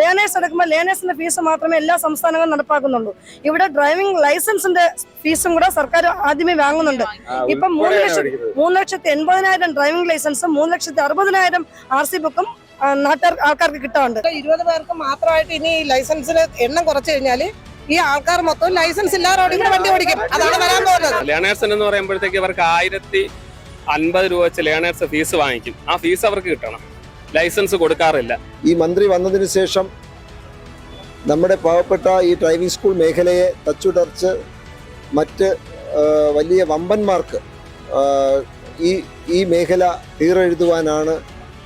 Learners എടുക്കുമ്പോൾ ലേണേഴ്സിന്റെ fees മാത്രമേ എല്ലാ സംസ്ഥാനങ്ങളും നടപ്പാക്കുന്നുള്ളൂ. ഇവിടെ ഡ്രൈവിംഗ് ലൈസൻസിന്റെ ഫീസും കൂടെ സർക്കാർ ആദ്യമേ വാങ്ങുന്നുണ്ട്. ഇപ്പം മൂന്ന് ലക്ഷം മൂന്ന് ലക്ഷത്തി എൺപതിനായിരം ഡ്രൈവിംഗ് ലൈസൻസും മൂന്ന് ലക്ഷത്തി അറുപതിനായിരം ആർ സി ബുക്കും നാട്ടുകാർ ആൾക്കാർക്ക് കിട്ടാറുണ്ട് ഇരുപത് പേർക്ക് മാത്രമായിട്ട് ഇനി ഈ ലൈസൻസിന് എണ്ണം കുറച്ചു കഴിഞ്ഞാൽ ഈ ആൾക്കാർ മൊത്തം ലൈസൻസ് ഇല്ലാതെ റോഡിൽ വണ്ടി ഓടിക്കും. അതാണ് വരാൻ പോകുന്നത്. ലേണേഴ്സിന് എന്ന് പറയുമ്പോഴത്തേക്ക് അവർക്ക് ആയിരത്തി അൻപത് രൂപ വെച്ച് ലേണേഴ്സ് ഫീസ് വാങ്ങിക്കും. ആ ഫീസ് അവർക്ക് കിട്ടണം. ലൈസൻസ് കൊടുക്കാറില്ല. ഈ മന്ത്രി വന്നതിന് ശേഷം നമ്മുടെ പാവപ്പെട്ട ഈ ഡ്രൈവിംഗ് സ്കൂൾ മേഖലയെ തച്ചുടർച്ച് മറ്റ് വലിയ വമ്പന്മാർക്ക് ഈ ഈ മേഖല തീരെഴുതുവാനാണ്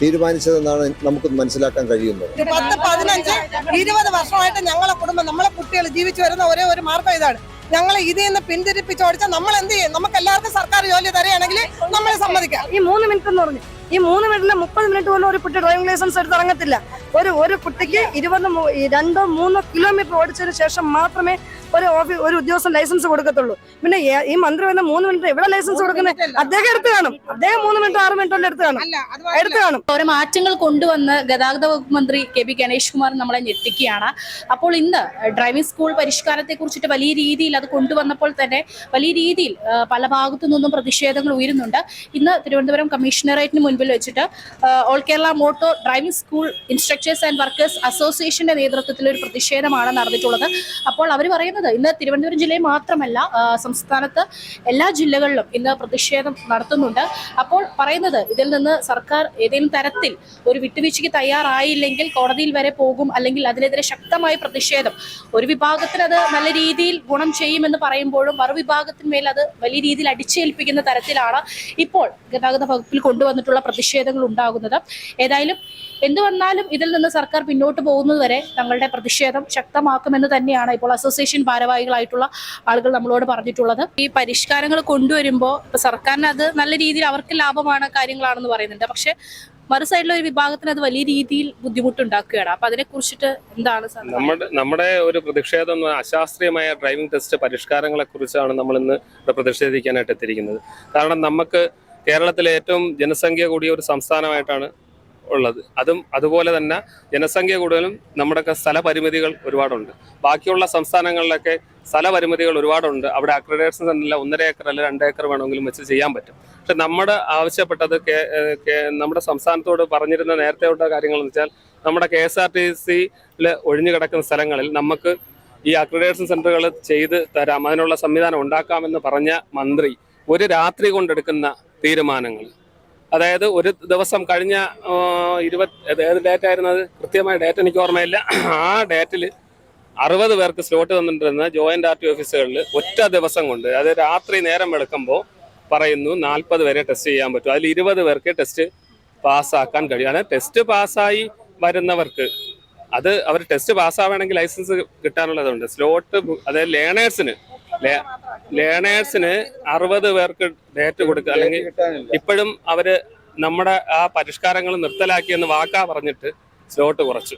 തീരുമാനിച്ചതെന്നാണ് നമുക്ക് മനസ്സിലാക്കാൻ കഴിയുന്നത്. പത്ത് പതിനഞ്ച് ഇരുപത് വർഷമായിട്ട് ഞങ്ങളെ കുടുംബം നമ്മളെ കുട്ടികൾ ജീവിച്ചു വരുന്ന ഒരേ ഒരു മാർഗം ഇതാണ്. ഞങ്ങളെ ഇതിൽ നിന്ന് പിന്തിരിപ്പിച്ചോടിച്ചാൽ നമ്മൾ എന്ത് ചെയ്യും? നമുക്ക് എല്ലാവർക്കും സർക്കാർ ജോലി തരികയാണെങ്കിൽ നമ്മൾ സമ്മതിക്കാം. ഈ മൂന്ന് മിനിറ്റ് എന്ന് പറഞ്ഞു ഈ മൂന്ന് മിനിറ്റിൽ മുപ്പത് മിനിറ്റ് പോലും ഒരു കുട്ടി ഡ്രൈവിംഗ് ലൈസൻസ് എടുത്ത് ഇറങ്ങത്തില്ല. ഒരു ഒരു കുട്ടിക്ക് ഇരുപത് രണ്ടോ മൂന്നോ കിലോമീറ്റർ ഓടിച്ചതിന് ശേഷം മാത്രമേ ഒരു ഓഫീസ് ഒരു ഉദ്യോഗസ്ഥൻ ലൈസൻസ് കൊടുക്കത്തുള്ളൂ. പിന്നെ ഈ മന്ത്രി വന്ന മൂന്ന് മിനിറ്റ് എവിടെ ലൈസൻസ് കൊടുക്കുന്നത് അദ്ദേഹം എടുത്തു കാണും. അദ്ദേഹം മൂന്ന് മിനിറ്റ് ആറ് മിനിറ്റ് എടുത്തു കാണും. എടുത്തു അത് കാണും. ഓരോ മാറ്റങ്ങൾ കൊണ്ടുവന്ന് ഗതാഗത വകുപ്പ് മന്ത്രി കെ പി ഗണേഷ് കുമാർ നമ്മളെ ഞെട്ടിക്കുകയാണ്. അപ്പോൾ ഇന്ന് ഡ്രൈവിംഗ് സ്കൂൾ പരിഷ്കാരത്തെ കുറിച്ചിട്ട് വലിയ രീതിയിൽ അത് കൊണ്ടുവന്നപ്പോൾ തന്നെ വലിയ രീതിയിൽ പല ഭാഗത്തു നിന്നും പ്രതിഷേധങ്ങൾ ഉയരുന്നുണ്ട്. ഇന്ന് തിരുവനന്തപുരം കമ്മീഷണറേറ്റിന് മുൻപിൽ വെച്ചിട്ട് all Kerala motor driving school instructors and workers അസോസിയേഷന്റെ നേതൃത്വത്തിൽ ഒരു പ്രതിഷേധമാണ് നടന്നിട്ടുള്ളത്. അപ്പോൾ അവർ പറയുന്നത് ഇന്ന് തിരുവനന്തപുരം ജില്ലയിൽ മാത്രമല്ല സംസ്ഥാനത്ത് എല്ലാ ജില്ലകളിലും ഇന്ന് പ്രതിഷേധം നടത്തുന്നുണ്ട്. അപ്പോൾ പറയുന്നത് ഇതിൽ നിന്ന് സർക്കാർ ഏതെങ്കിലും തരത്തിൽ ഒരു വിട്ടുവീഴ്ചയ്ക്ക് തയ്യാറായില്ലെങ്കിൽ കോടതിയിൽ വരെ പോകും അല്ലെങ്കിൽ അതിനെതിരെ ശക്തമായ പ്രതിഷേധം. ഒരു വിഭാഗത്തിന് അത് നല്ല രീതിയിൽ ഗുണം ചെയ്യുമെന്ന് പറയുമ്പോഴും മറുവിഭാഗത്തിന്മേൽ അത് വലിയ രീതിയിൽ അടിച്ചേൽപ്പിക്കുന്ന തരത്തിലാണ് ഇപ്പോൾ ഗതാഗത വകുപ്പിൽ കൊണ്ടുവന്നിട്ടുള്ള പ്രതിഷേധങ്ങൾ ഉണ്ടാകുന്നത്. ഏതായാലും എന്തു വന്നാലും ഇതിൽ നിന്ന് സർക്കാർ പിന്നോട്ട് പോകുന്നതുവരെ തങ്ങളുടെ പ്രതിഷേധം ശക്തമാക്കുമെന്ന് തന്നെയാണ് ഇപ്പോൾ അസോസിയേഷൻ ഭാരവാഹികളായിട്ടുള്ള ആളുകൾ നമ്മളോട് പറഞ്ഞിട്ടുള്ളത്. ഈ പരിഷ്കാരങ്ങൾ കൊണ്ടുവരുമ്പോൾ സർക്കാരിന് അത് നല്ല രീതിയിൽ അവർക്ക് ലാഭമാണ് കാര്യങ്ങളാണെന്ന് പറയുന്നുണ്ട്. പക്ഷെ മറു സൈഡിലെ ഒരു വിഭാഗത്തിന് അത് വലിയ രീതിയിൽ ബുദ്ധിമുട്ടുണ്ടാക്കുകയാണ്. അപ്പൊ അതിനെ കുറിച്ചിട്ട് എന്താണ് നമ്മുടെ നമ്മുടെ ഒരു പ്രതിഷേധം അശാസ്ത്രീയമായ ഡ്രൈവിംഗ് ടെസ്റ്റ് പരിഷ്കാരങ്ങളെ കുറിച്ചാണ് നമ്മൾ ഇന്ന് പ്രതിഷേധിക്കാനായിട്ട് എത്തിയിരിക്കുന്നത്. കാരണം നമുക്ക് കേരളത്തിലെ ഏറ്റവും ജനസംഖ്യ കൂടിയ ഒരു സംസ്ഥാനമായിട്ടാണ് ഉള്ളത്. അതും അതുപോലെ തന്നെ ജനസംഖ്യ കൂടുതലും നമ്മുടെയൊക്കെ സ്ഥലപരിമിതികൾ ഒരുപാടുണ്ട്. ബാക്കിയുള്ള സംസ്ഥാനങ്ങളിലൊക്കെ സ്ഥലപരിമിതികൾ ഒരുപാടുണ്ട്. അവിടെ അക്രഡേഷൻ സെന്ററിൽ ഒന്നര ഏക്കർ അല്ല രണ്ട് ഏക്കർ വേണമെങ്കിലും വെച്ച് ചെയ്യാൻ പറ്റും. പക്ഷെ നമ്മുടെ ആവശ്യപ്പെട്ടത് നമ്മുടെ സംസ്ഥാനത്തോട് പറഞ്ഞിരുന്ന നേരത്തെ ഉള്ള കാര്യങ്ങൾ എന്ന് വെച്ചാൽ നമ്മുടെ കെ എസ് ആർ ടി സിയിൽ ഒഴിഞ്ഞു കിടക്കുന്ന സ്ഥലങ്ങളിൽ നമുക്ക് ഈ അക്രഡേഷൻ സെന്ററുകൾ ചെയ്ത് തരാം. അതിനുള്ള സംവിധാനം ഉണ്ടാക്കാമെന്ന് പറഞ്ഞ മന്ത്രി ഒരു രാത്രി കൊണ്ടെടുക്കുന്ന തീരുമാനങ്ങൾ അതായത് ഒരു ദിവസം കഴിഞ്ഞ ഇരുപത് ഏത് ഡേറ്റ് ആയിരുന്നു ആയിരുന്നത് കൃത്യമായ ഡേറ്റ് എനിക്ക് ഓർമ്മയില്ല. ആ ഡേറ്റിൽ അറുപത് പേർക്ക് സ്ലോട്ട് തന്നിട്ടിരുന്ന ജോയിന്റ് ആർ ടി ഓഫീസുകളിൽ ഒറ്റ ദിവസം കൊണ്ട് അത് രാത്രി നേരം വെളുക്കുമ്പോൾ പറയുന്നു നാൽപ്പത് വരെ ടെസ്റ്റ് ചെയ്യാൻ പറ്റും. അതിൽ ഇരുപത് പേർക്ക് ടെസ്റ്റ് പാസ്സാക്കാൻ കഴിയും. അതായത് ടെസ്റ്റ് പാസ്സായി വരുന്നവർക്ക് അത് അവർ ടെസ്റ്റ് പാസ്സാവണമെങ്കിൽ ലൈസൻസ് കിട്ടാനുള്ളതുണ്ട്. സ്ലോട്ട് അതായത് ലേണേഴ്സിന് ലേണേഴ്സിന് അറുപത് പേർക്ക് ഡേറ്റ് കൊടുക്കുക. അല്ലെങ്കിൽ ഇപ്പോഴും അവർ നമ്മുടെ ആ പരിഷ്കാരങ്ങൾ നിർത്തലാക്കിയെന്ന് വാക്കാ പറഞ്ഞിട്ട് സ്ലോട്ട് കുറച്ചു.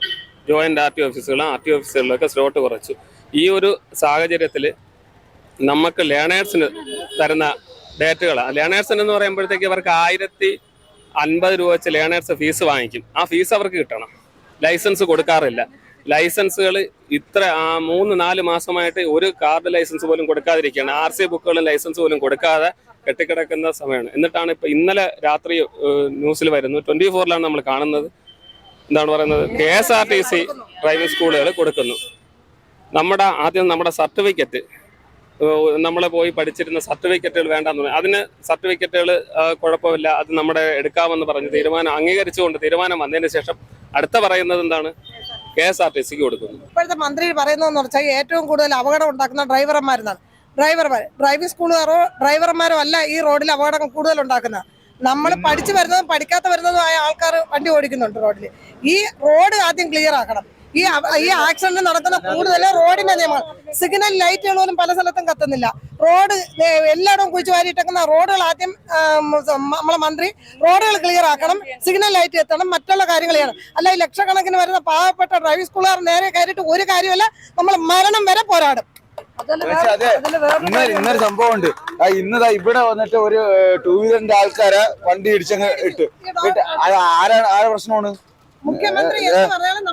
ജോയിന്റ് ആർ ടി ഓഫീസുകളും ആർ ടി ഓഫീസുകളിലൊക്കെ സ്ലോട്ട് കുറച്ചു. ഈ ഒരു സാഹചര്യത്തിൽ നമുക്ക് ലേണേഴ്സിന് തരുന്ന ഡേറ്റുകൾ ലേണേഴ്സിന് എന്ന് പറയുമ്പോഴത്തേക്ക് അവർക്ക് ആയിരത്തി അൻപത് രൂപ വെച്ച് ലേണേഴ്സ് ഫീസ് വാങ്ങിക്കും. ആ ഫീസ് അവർക്ക് കിട്ടണം. ലൈസൻസ് കൊടുക്കാറില്ല. ലൈസൻസുകൾ ഇത്ര ആ മൂന്ന് നാല് മാസമായിട്ട് ഒരു കാർഡ് ലൈസൻസ് പോലും കൊടുക്കാതിരിക്കുകയാണ്. ആർ സി ബുക്കുകളും ലൈസൻസ് പോലും കൊടുക്കാതെ കെട്ടിക്കിടക്കുന്ന സമയമാണ്. എന്നിട്ടാണ് ഇപ്പൊ ഇന്നലെ രാത്രി ന്യൂസിൽ വരുന്നു. ട്വന്റി ഫോറിലാണ് നമ്മൾ കാണുന്നത്. എന്താണ് പറയുന്നത്? K S R T C driving സ്കൂളുകൾ കൊടുക്കുന്നു. നമ്മുടെ ആദ്യം നമ്മുടെ സർട്ടിഫിക്കറ്റ് നമ്മൾ പോയി പഠിച്ചിരുന്ന സർട്ടിഫിക്കറ്റുകൾ വേണ്ടെന്ന് പറഞ്ഞു. അതിന് സർട്ടിഫിക്കറ്റുകൾ കുഴപ്പമില്ല. അത് നമ്മുടെ എടുക്കാമെന്ന് പറഞ്ഞ് തീരുമാനം അംഗീകരിച്ചുകൊണ്ട് തീരുമാനം വന്നതിന് ശേഷം അടുത്ത പറയുന്നത് എന്താണ്? കെ എസ് ആർ ടി സിക്ക് കൊടുക്കുന്നു. ഇപ്പോഴത്തെ മന്ത്രി പറയുന്നതെന്ന് വെച്ചാൽ ഏറ്റവും കൂടുതൽ അപകടം ഉണ്ടാക്കുന്ന ഡ്രൈവർമാരെന്നാണ്. ഡ്രൈവർമാർ ഡ്രൈവിംഗ് സ്കൂളുകാരോ ഡ്രൈവർമാരോ അല്ല ഈ റോഡിൽ അപകടം കൂടുതൽ ഉണ്ടാക്കുന്നത്. നമ്മൾ പഠിച്ചു വരുന്നതും പഠിക്കാത്ത വരുന്നതുമായ ആൾക്കാർ വണ്ടി ഓടിക്കുന്നുണ്ട് റോഡിൽ. ഈ റോഡ് ആദ്യം ക്ലിയർ ആക്കണം. ഈ ഈ ആക്സിഡന്റ് നടക്കുന്ന കൂടുതൽ റോഡിന്റെ നിയമങ്ങൾ സിഗ്നൽ ലൈറ്റുകൾ പോലും പല സ്ഥലത്തും കത്തുന്നില്ല. റോഡ് എല്ലായിടവും കുഴിച്ചു വാരിയിട്ടേക്കുന്ന റോഡുകൾ ആദ്യം നമ്മളെ മന്ത്രി റോഡുകൾ ക്ലിയർ ആക്കണം സിഗ്നൽ ലൈറ്റ് എത്തണം മറ്റുള്ള കാര്യങ്ങൾ ചെയ്യണം അല്ല ഈ ലക്ഷക്കണക്കിന് വരുന്ന പാവപ്പെട്ട ഡ്രൈവിംഗ് സ്കൂളുകാർ നേരെ കയറിയിട്ട് ഒരു കാര്യമല്ല നമ്മൾ മരണം വരെ പോരാടും. ഇന്നൊരു സംഭവം ഉണ്ട് ഇന്നതാ ഇവിടെ വന്നിട്ട് ഒരു ടൂ വീലറിന്റെ ആൾക്കാരെ വണ്ടി ഇടിച്ചങ്ങ് ഇട്ട്. ആരാണ് ആരെ പ്രശ്നമാണ്? മുഖ്യമന്ത്രി എന്ന് പറഞ്ഞാലും.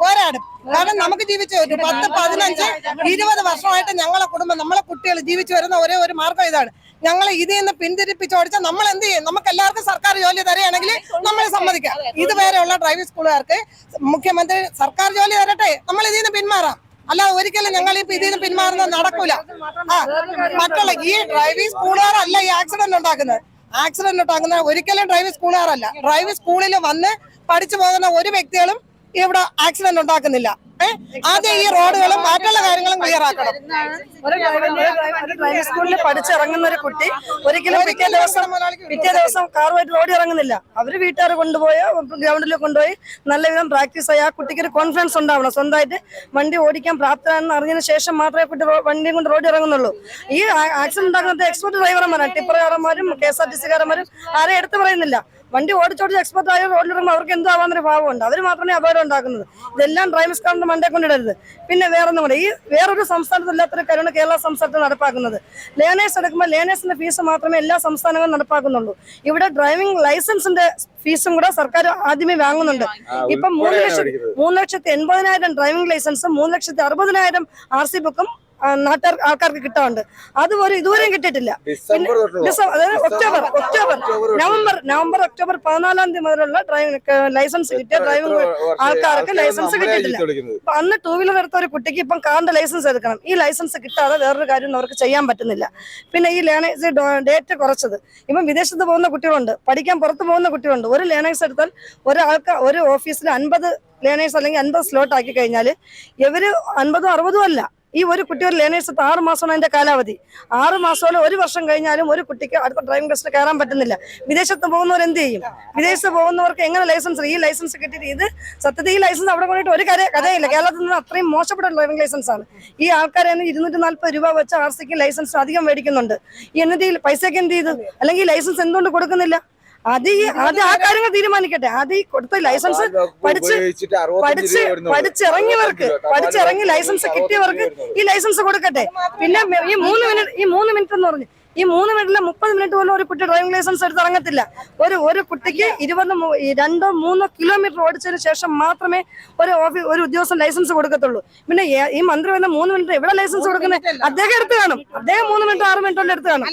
പോരാടും. കാരണം നമുക്ക് ജീവിച്ചു ഒരു പത്ത് പതിനഞ്ച് ഇരുപത് വർഷമായിട്ട് ഞങ്ങളെ കുടുംബം നമ്മളെ കുട്ടികൾ ജീവിച്ചു വരുന്ന ഒരേ ഒരു മാർഗം ഇതാണ്. ഞങ്ങൾ ഇതിൽ നിന്ന് പിന്തിരിപ്പിച്ചോടിച്ചാൽ നമ്മൾ എന്ത് ചെയ്യും? നമുക്ക് എല്ലാവർക്കും സർക്കാർ ജോലി തരികയാണെങ്കിൽ നമ്മൾ സമ്മതിക്കാം. ഇതുവരെയുള്ള ഡ്രൈവിംഗ് സ്കൂളുകാർക്ക് മുഖ്യമന്ത്രി സർക്കാർ ജോലി തരട്ടെ? നമ്മൾ ഇതിൽ നിന്ന് പിന്മാറാം. അല്ല ഒരിക്കലും ഞങ്ങൾ ഇപ്പൊ ഇതിൽ നിന്ന് പിന്മാറുന്നത് നടക്കൂല. ആ മറ്റുള്ള ഈ ഡ്രൈവിംഗ് സ്കൂളുകാരല്ല ഈ ആക്സിഡന്റ് ഉണ്ടാക്കുന്നത്. ആക്സിഡന്റ് ഉണ്ടാക്കുന്ന ഒരിക്കലും ഡ്രൈവിംഗ് സ്കൂളുകാരല്ല ഡ്രൈവിംഗ് സ്കൂളിൽ വന്ന് പഠിച്ചു പോകുന്ന ഒരു വ്യക്തികളും ഇവിടെ ആക്സിഡന്റ് ഉണ്ടാക്കുന്നില്ല. ആദ്യം ഈ റോഡുകളും മറ്റുള്ള കാര്യങ്ങളും ക്ലിയർ ആക്കണം. ഒരു സ്കൂളിൽ പഠിച്ചിറങ്ങുന്ന ഒരു കുട്ടി ഒരിക്കലും പിറ്റേ ദിവസം പിറ്റേ ദിവസം കാറുമായിട്ട് റോഡിൽ ഇറങ്ങുന്നില്ല. അവർ വീട്ടുകാർ കൊണ്ടുപോയി ഗ്രൗണ്ടിൽ കൊണ്ടുപോയി നല്ല വിധം പ്രാക്ടീസ് ആയി ആ കുട്ടിക്ക് ഒരു കോൺഫിഡൻസ് ഉണ്ടാവണം. സ്വന്തമായിട്ട് വണ്ടി ഓടിക്കാൻ പ്രാപ്തരാണെന്ന് അറിഞ്ഞതിന് ശേഷം മാത്രമേ കുട്ടി വണ്ടിയും കൊണ്ട് റോഡിൽ ഇറങ്ങുന്നുള്ളൂ. ഈ ആക്സിഡന്റ് ഉണ്ടാക്കുന്നത് എക്സ്പെർട്ട് ഡ്രൈവർമാരാണ് ടിപ്പറുകാരന്മാരും കെ എസ് ആർ ടി സിക്കാരന്മാരും ആരെയും എടുത്തു പറയുന്നില്ല. വണ്ടി ഓടിച്ചോടിച്ച് എക്സ്പെർട്ട് ആയ റോഡിൽ ഇറങ്ങുമ്പോൾ അവർക്ക് എന്തോ ആവാന്നൊരു ഭാവമുണ്ട്. അവർ മാത്രമേ അപകടം ഉണ്ടാക്കുന്നത്. ഇതെല്ലാം ഡ്രൈവിംഗ് സ്കാറിന്റെ മണ്ടേ കൊണ്ടിടരുത്. പിന്നെ വേറൊന്നും കൂടെ ഈ വേറൊരു സംസ്ഥാനത്തില്ലാത്തൊരു കാര്യമാണ് കേരള സംസ്ഥാനത്ത് നടപ്പാക്കുന്നത്. ലേണേഴ്സ് എടുക്കുമ്പോൾ ലേണേഴ്സിന്റെ ഫീസ് മാത്രമേ എല്ലാ സംസ്ഥാനങ്ങളും നടപ്പാക്കുന്നുള്ളൂ. ഇവിടെ ഡ്രൈവിംഗ് ലൈസൻസിന്റെ ഫീസും കൂടെ സർക്കാർ ആദ്യമേ വാങ്ങുന്നുണ്ട്. ഇപ്പം മൂന്ന് ലക്ഷം മൂന്ന് ലക്ഷത്തി എൺപതിനായിരം ഡ്രൈവിംഗ് ലൈസൻസും മൂന്ന് ലക്ഷത്തി അറുപതിനായിരം ആർ സി ബുക്കും നാട്ടുകാർ ആൾക്കാർക്ക് കിട്ടാറുണ്ട്. അതുപോലെ ഇതുവരെയും കിട്ടിയിട്ടില്ല. ഡിസംബർ അതായത് October October November November October പതിനാലാം തീയതി മുതലുള്ള ഡ്രൈവിംഗ് ലൈസൻസ് കിട്ടിയ ഡ്രൈവിംഗ് ആൾക്കാർക്ക് ലൈസൻസ് കിട്ടിയിട്ടില്ല. അപ്പൊ അന്ന് ടൂ വീലർ എടുത്ത ഒരു കുട്ടിക്ക് ഇപ്പം കാറിന്റെ ലൈസൻസ് എടുക്കണം. ഈ ലൈസൻസ് കിട്ടാതെ വേറൊരു കാര്യം അവർക്ക് ചെയ്യാൻ പറ്റുന്നില്ല. പിന്നെ ഈ ലേണേഴ്സ് ഡേറ്റ് കുറച്ചത്. ഇപ്പം വിദേശത്ത് പോകുന്ന കുട്ടികളുണ്ട് പഠിക്കാൻ പുറത്ത് പോകുന്ന കുട്ടികളുണ്ട്. ഒരു ലേണേഴ്സ് എടുത്താൽ ഒരാൾക്ക് ഒരു ഓഫീസിൽ അൻപത് ലേണേഴ്സ് അല്ലെങ്കിൽ അൻപത് സ്ലോട്ട് ആക്കി കഴിഞ്ഞാൽ ഇവർ അൻപതും അറുപതും അല്ല. ഈ ഒരു കുട്ടി ഒരു ലേണേഴ്സ് എടുത്ത് ആറ് മാസമാണ് അതിന്റെ കാലാവധി. ആറ് മാസം ഒരു വർഷം കഴിഞ്ഞാലും ഒരു കുട്ടിക്ക് അടുത്ത ഡ്രൈവിംഗ് ടെസ്റ്റിന് കയറാൻ പറ്റുന്നില്ല. വിദേശത്ത് പോകുന്നവർ എന്ത് ചെയ്യും? വിദേശത്ത് പോകുന്നവർക്ക് എങ്ങനെ ലൈസൻസ് ഈ ലൈസൻസ് കിട്ടിയിട്ട് ഇത് സത്യത്തിൽ ഈ ലൈസൻസ് അവിടെ കൊണ്ടിട്ട് ഒരു കഥ കഥയില്ല. കേരളത്തിൽ നിന്ന് അത്രയും മോശപ്പെട്ട ഡ്രൈവിംഗ് ലൈസൻസ് ആണ്. ഈ ആൾക്കാരെ ഇരുന്നൂറ്റി നാല്പത് രൂപ വെച്ച് ആർ സിക്ക് ലൈസൻസ് അധികം മേടിക്കുന്നുണ്ട്. ഈ എന്നിട്ട് ഈ പൈസക്ക് എന്ത് ചെയ്തു? അല്ലെങ്കിൽ ലൈസൻസ് എന്തുകൊണ്ട് കൊടുക്കുന്നില്ല? അത് ഈ അത് ആ കാര്യങ്ങൾ തീരുമാനിക്കട്ടെ. അത് ഈ കൊടുത്ത ലൈസൻസ് പഠിച്ച് പഠിച്ച് പഠിച്ചിറങ്ങിയവർക്ക് പഠിച്ചിറങ്ങി ലൈസൻസ് കിട്ടിയവർക്ക് ഈ ലൈസൻസ് കൊടുക്കട്ടെ. പിന്നെ ഈ മൂന്ന് മിനിറ്റ് ഈ മൂന്ന് മിനിറ്റ് എന്ന് പറഞ്ഞു ഈ മൂന്ന് മിനിറ്റിലെ മുപ്പത് മിനിറ്റ് പോലും ഒരു കുട്ടി ഡ്രൈവിംഗ് ലൈസൻസ് എടുത്ത് ഇറങ്ങത്തില്ല. ഒരു ഒരു കുട്ടിക്ക് ഇരുപത് രണ്ടോ മൂന്നോ കിലോമീറ്റർ ഓടിച്ചതിന് ശേഷം മാത്രമേ ഒരു ഓഫീസ് ഒരു ഉദ്യോഗസ്ഥൻ ലൈസൻസ് കൊടുക്കത്തുള്ളൂ. പിന്നെ ഈ മന്ത്രി വന്ന മൂന്ന് മിനിറ്റ് എവിടെ ലൈസൻസ് കൊടുക്കുന്നത് അദ്ദേഹം എടുത്ത് കാണും. അദ്ദേഹം മൂന്ന് മിനിറ്റ് ആറ് മിനിറ്റ് കൊണ്ട് എടുത്ത് കാണും.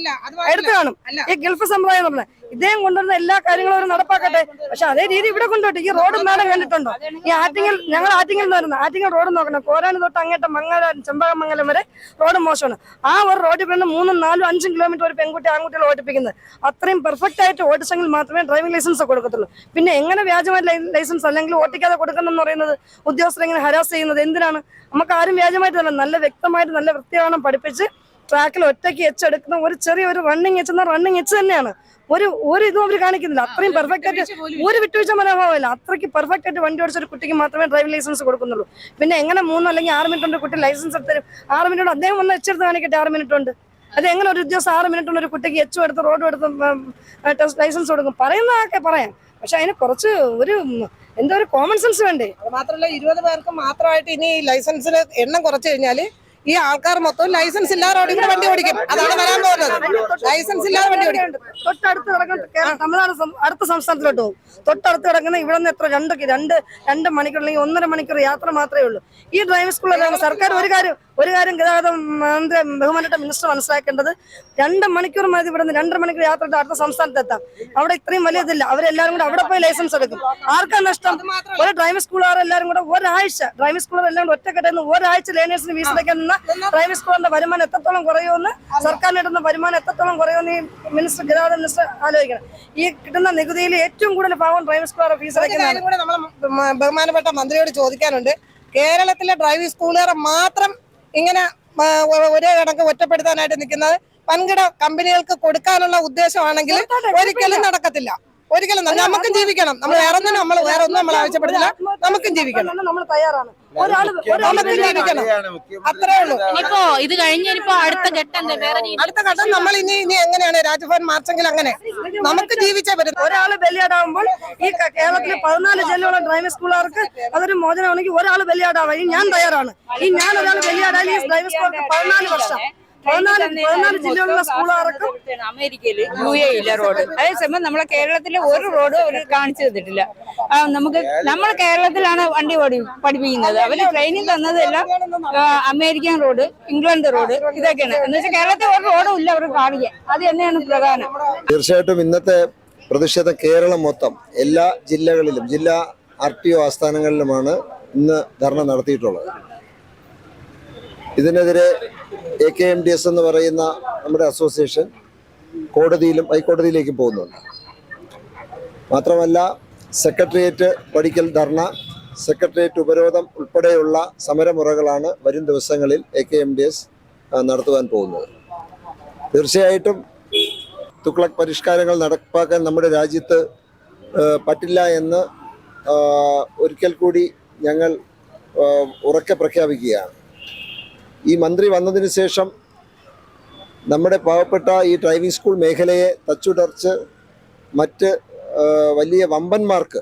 എടുത്ത് കാണും. ഈ ഗൾഫ് സമ്പ്രദായം എന്ന് പറഞ്ഞാൽ ഇദ്ദേഹം കൊണ്ടുവരുന്ന എല്ലാ കാര്യങ്ങളും അവർ നടപ്പാക്കട്ടെ. പക്ഷെ അതേ രീതി ഇവിടെ കൊണ്ടുപോട്ടെ ഈ റോഡ് മേടം കണ്ടിട്ടുണ്ടോ? ഈ ആറ്റിങ്ങൽ ഞങ്ങൾ ആറ്റിങ്ങൽ എന്ന് പറയുന്നത് ആറ്റിങ്ങൽ റോഡ് നോക്കണം. കോരാനും തൊട്ട് അങ്ങേറ്റം മംഗലം ചെമ്പകമംഗലം വരെ റോഡ് മോശമാണ്. ആ ഒരു റോഡിൽ പിന്നെ മൂന്നും നാലും അഞ്ചും കിലോമീറ്റർ ഒരു പെൺകുട്ടി ആൺകുട്ടികൾ ഓടിപ്പിക്കുന്നത്. അത്രയും പെർഫെക്റ്റ് ആയിട്ട് ഓടിച്ചെങ്കിൽ മാത്രമേ ഡ്രൈവിംഗ് ലൈസൻസ് കൊടുക്കത്തുള്ളൂ. പിന്നെ എങ്ങനെ വ്യാജമായ ലൈസൻസ് അല്ലെങ്കിൽ ഓട്ടിക്കാതെ കൊടുക്കണം എന്ന് പറയുന്നത് ഉദ്യോഗസ്ഥരെ ഇങ്ങനെ ഹരാസ് ചെയ്യുന്നത്? എന്തിനാണ്? നമുക്ക് ആരും വ്യാജമായിട്ട് നല്ല വ്യക്തമായിട്ട് നല്ല വൃത്തിയാണ് പഠിപ്പിച്ച് ട്രാക്കിൽ ഒറ്റയ്ക്ക് എച്ചെടുക്കുന്ന ഒരു ചെറിയ ഒരു റണ്ണിങ് എച്ച് എന്നാൽ റണ്ണിങ് എച്ച് തന്നെയാണ്. ഒരു ഒരു ഇതും അവർ കാണിക്കുന്നില്ല. അത്രയും പെർഫെക്റ്റ് ആയിട്ട് ഒരു വിട്ടുവീഴ്ച മനോഭാവമില്ല. അത്രയ്ക്ക് പെർഫെക്റ്റ് ആയിട്ട് വണ്ടി ഓടിച്ച ഒരു കുട്ടിക്ക് മാത്രമേ ഡ്രൈവിംഗ് ലൈസൻസ് കൊടുക്കുന്നുള്ളൂ. പിന്നെ എങ്ങനെ മൂന്നോ അല്ലെങ്കിൽ ആറ് മിനിറ്റ് കൊണ്ട് കുട്ടി ലൈസൻസ് എടുത്തരും ആറ് മിനിറ്റ് കൊണ്ട് അദ്ദേഹം ഒന്ന് എച്ചെടുത്ത് കാണിക്കട്ടെ ആറ് മിനിറ്റ് കൊണ്ട് അത് എങ്ങനെ ഒരു ദിവസം ആറ് മിനിറ്റ് കൊണ്ട് ഒരു കുട്ടിക്ക് എച്ചും എടുത്ത് റോഡ് എടുത്ത് ടെസ്റ്റ് ലൈസൻസ് കൊടുക്കും? പറയുന്നതൊക്കെ പറയാം. പക്ഷെ അതിന് കുറച്ച് ഒരു എന്തോ ഒരു കോമൺ സെൻസ് വേണ്ടേ? അത് മാത്രമല്ല ഇരുപത് പേർക്ക് മാത്രമായിട്ട് ഇനി ലൈസൻസിന് എണ്ണം കുറച്ച് കഴിഞ്ഞാൽ ഈ ആൾക്കാർ മൊത്തം ലൈസൻസ് ഇല്ലാതെ റോഡിൽ കൂടെ വണ്ടി ഓടിക്കും. അതാണ് വരാൻ പോകുന്നത്. ലൈസൻസ് ഇല്ലാതെ വണ്ടി ഓടിക്കും. തൊട്ടടുത്ത് കിടക്കുന്ന തമിഴ്നാട് അടുത്ത സംസ്ഥാനത്തിലോട്ട് പോകും. തൊട്ടടുത്ത് കിടക്കുന്ന ഇവിടെ നിന്ന് എത്ര രണ്ട് രണ്ട് രണ്ട് മണിക്കൂർ അല്ലെങ്കിൽ ഒന്നര മണിക്കൂർ യാത്ര മാത്രമേ ഉള്ളൂ. ഈ ഡ്രൈവിംഗ് സ്കൂളിൽ സർക്കാർ ഒരു കാര്യം ഒരു കാര്യം ഗതാഗത മന്ത്രി ബഹുമാനപ്പെട്ട മിനിസ്റ്റർ മനസ്സിലാക്കേണ്ടത് രണ്ട് മണിക്കൂർ മതി ഇവിടെ നിന്ന് രണ്ടര മണിക്കൂർ യാത്ര അടുത്ത സംസ്ഥാനത്ത് എത്താം അവിടെ ഇത്രയും വലിയ ഇതില്ല. അവരെല്ലാരും കൂടെ അവിടെ പോയി ലൈസൻസ് എടുക്കും. ആർക്കാ നഷ്ടം? ഒരു ഡ്രൈവിംഗ് സ്കൂളുകാർ എല്ലാവരും കൂടെ ഒരാഴ്ച ഡ്രൈവിംഗ് സ്കൂളുകാർ എല്ലാം കൂടെ ഒറ്റക്കെട്ടെന്ന് ഒരാഴ്ച ലേണേഴ്സിന് വീസിലേക്ക് നിന്ന ഡ്രൈവിംഗ് സ്കൂളിന്റെ വരുമാനം എത്രത്തോളം കുറയുമെന്ന് സർക്കാരിന് കിട്ടുന്ന വരുമാനം എത്രത്തോളം കുറയുമെന്ന് ഈ മിനിസ്റ്റർ ഗതാഗത മിനിസ്റ്റർ ആലോചിക്കണം. ഈ കിട്ടുന്ന നികുതിയിൽ ഏറ്റവും കൂടുതൽ പാവം പ്രൈവറ്റ് സ്കൂളുടെ ഫീസ് ഒരു അടയ്ക്കുന്നതാണ്? നമ്മൾ ബഹുമാനപ്പെട്ട മന്ത്രിയോട് ചോദിക്കാനുണ്ട്. കേരളത്തിലെ ഡ്രൈവിംഗ് സ്കൂളുകാരെ മാത്രം ഇങ്ങനെ ഒരേ കണക്ക് ഒറ്റപ്പെടുത്താനായിട്ട് നിൽക്കുന്നത് വൻകിട കമ്പനികൾക്ക് കൊടുക്കാനുള്ള ഉദ്ദേശമാണെങ്കിൽ ഒരിക്കലും നടക്കത്തില്ല. ഒരിക്കലും നമുക്കും ജീവിക്കണം. നമ്മൾ വേറെ ഒന്നും നമ്മൾ വേറെ ഒന്നും നമ്മൾ ആവശ്യപ്പെടുന്നില്ല നമുക്കും ജീവിക്കണം. നമ്മൾ തയ്യാറാണ്. ഒരാൾ നമുക്കും ജീവിക്കണം. അത്രേ ഉള്ളൂ. ഇനിയിപ്പോ ഇത് കഴിഞ്ഞ ഇനിയിപ്പോ അടുത്ത ഘട്ടം എന്താ? വേറെ അടുത്ത ഘട്ടം നമ്മൾ ഇനി ഇനി എങ്ങനെയാണ്? രാജ്ഭവൻ മാർച്ചെങ്കിൽ അങ്ങനെ. നമുക്ക് ജീവിച്ചേ പറ്റും ഒരാൾ ബലിയാടാവുമ്പോൾ ഈ കേരളത്തിൽ കേരളത്തിലെ പതിനാല് ജില്ലയുള്ള ഡ്രൈവിംഗ് സ്കൂളുകാർക്ക് അതൊരു മോചനമാണെങ്കിൽ ഒരാൾ ബലിയാടാവാൻ. ഞാൻ തയ്യാറാണ്. ഈ ഞാൻ ഒരാൾ ബലിയാടാൻ ഈ ഡ്രൈവിംഗ് സ്കൂൾക്ക് പതിനാല് വർഷം. പതിനാല് ജില്ലകളിലെ യു എയിലെ റോഡ്. അതേസമയം നമ്മളെ കേരളത്തിലെ ഒരു റോഡും അവർ കാണിച്ചു തന്നിട്ടില്ല. നമുക്ക് നമ്മൾ കേരളത്തിലാണ് വണ്ടി ഓടി പഠിപ്പിക്കുന്നത്. അവർ ട്രെയിനിങ് തന്നതെല്ലാം അമേരിക്കൻ റോഡ് ഇംഗ്ലണ്ട് റോഡ് ഇതൊക്കെയാണ്. എന്ന് വെച്ചാൽ കേരളത്തിൽ ഒരു റോഡും ഇല്ല അവർ കാണിക്കാൻ. അത് തന്നെയാണ് പ്രധാനം. തീർച്ചയായിട്ടും ഇന്നത്തെ പ്രതിഷേധം കേരളം മൊത്തം എല്ലാ ജില്ലകളിലും ജില്ലാ ആർ ടി ഒ ആസ്ഥാനങ്ങളിലുമാണ് ഇന്ന് ധർണ നടത്തിയിട്ടുള്ളത്. ഇതിനെതിരെ A K M D S എന്ന് പറയുന്ന നമ്മുടെ അസോസിയേഷൻ കോടതിയിലും ഹൈക്കോടതിയിലേക്കും പോകുന്നുണ്ട്. മാത്രമല്ല സെക്രട്ടേറിയറ്റ് പഠിക്കൽ ധർണ സെക്രട്ടേറിയറ്റ് ഉപരോധം ഉൾപ്പെടെയുള്ള സമരമുറകളാണ് വരും ദിവസങ്ങളിൽ A K M D S നടത്തുവാൻ പോകുന്നത്. തീർച്ചയായിട്ടും തുക്ലക് പരിഷ്കാരങ്ങൾ നടപ്പാക്കാൻ നമ്മുടെ രാജ്യത്ത് പറ്റില്ല എന്ന് ഒരിക്കൽ കൂടി ഞങ്ങൾ ഉറക്കെ പ്രഖ്യാപിക്കുകയാണ്. ഈ മന്ത്രി വന്നതിന് ശേഷം നമ്മുടെ പാവപ്പെട്ട ഈ ഡ്രൈവിംഗ് സ്കൂൾ മേഖലയെ തച്ചുടർച്ച് മറ്റ് വലിയ വമ്പന്മാർക്ക്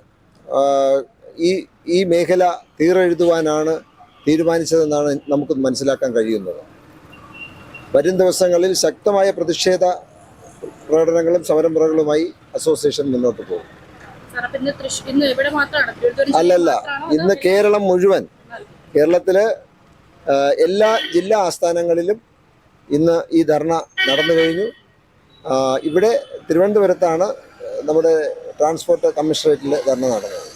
ഈ ഈ മേഖല തീരെഴുതുവാനാണ് തീരുമാനിച്ചതെന്നാണ് നമുക്ക് മനസ്സിലാക്കാൻ കഴിയുന്നത്. വരും ദിവസങ്ങളിൽ ശക്തമായ പ്രതിഷേധ പ്രകടനങ്ങളും സമരമുറകളുമായി അസോസിയേഷൻ മുന്നോട്ട് പോകും. അല്ലല്ല? ഇന്ന് കേരളം മുഴുവൻ. കേരളത്തിലെ എല്ലാ ജില്ലാ ആസ്ഥാനങ്ങളിലും ഇന്ന് ഈ ധർണ നടന്നു കഴിഞ്ഞു. ഇവിടെ തിരുവനന്തപുരത്താണ് നമ്മുടെ ട്രാൻസ്പോർട്ട് കമ്മീഷണറേറ്റിൽ ധർണ നടന്നത്.